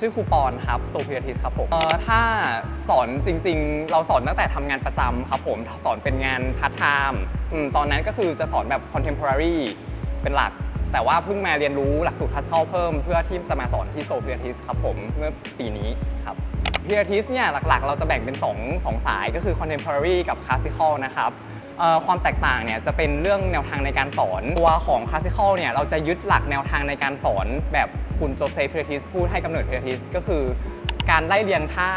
ชื่อครูปอนครับโซเฟียทิสครับผมเอ่อถ้าสอนจริงๆ เราสอนตั้งแต่ทำงานประจำครับผมสอนเป็นงานพาร์ทไทม์ตอนนั้นก็คือจะสอนแบบ contemporary เป็นหลัก แต่ว่าเพิ่งมาเรียนรู้หลักสูตร classical เพิ่มเพื่อที่จะมาสอนที่โซเฟียทิสครับผมเมื่อปีนี้ครับพิอาทิสเนี่ยหลักๆ เราจะแบ่งเป็น2งสองสายก็คือ contemporary กับ classical นะครับความแตกต่างเนี่ยจะเป็นเรื่องแนวทางในการสอน ตัวของ classical เนี่ยเราจะยึดหลักแนวทางในการสอนแบบ คุณโจเซฟพิอาทิสพูดให้กำเนิดพิอาทิสก็คือ การไล่เรียงท่า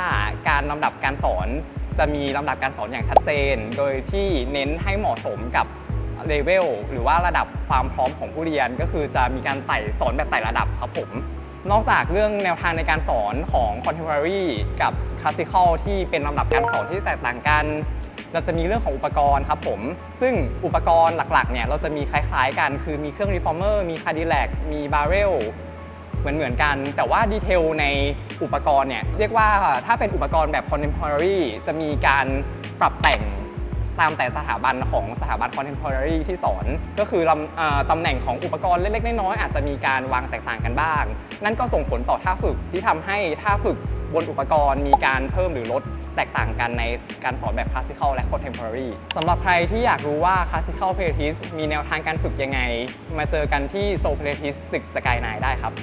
การลำดับการสอนจะมีลำดับการสอนอย่างชัดเจน โดยที่เน้นให้เหมาะสมกับเลเวลหรือว่าระดับความพร้อมของผู้เรียนก็คือจะมีการไต่สอนแบบไต่ระดับครับผม นอกจากเรื่องแนวทางในการสอนของ contemporary กับ classical ที่เป็นลำดับการสอนที่แตกต่างกัน เราจะมีเรื่องของอุปกรณ์ครับผม ซึ่งอุปกรณ์หลักๆเนี่ยเราจะมีคล้ายๆกัน คือมีเครื่อง reformer มี cadillac มี barrel เหมือนเหมือนๆกัน แต่ว่าดีเทลในอุปกรณ์เนี่ยเรียกว่าถ้าเป็นอุปกรณ์แบบ contemporary จะมีการปรับแต่งตามแต่สถาบันของสถาบัน contemporary ที่สอน ก็คืออตำแหน่งของอุปกรณ์เล็กๆน้อยๆอาจจะมีการวางแตกต่างกันบ้าง นั่นก็ส่งผลต่อท่าฝึกที่ทำให้ท่าฝึกบนอุปกรณ์มีการเพิ่มหรือลดแตกต่างกันในการสอนแบบ classical และ contemporary สำหรับใครที่อยากรู้ว่า classical pilates มีแนวทางการฝึกยังไง มาเจอกันที่ Soul Pilates ตึกสกายไนได้ครับ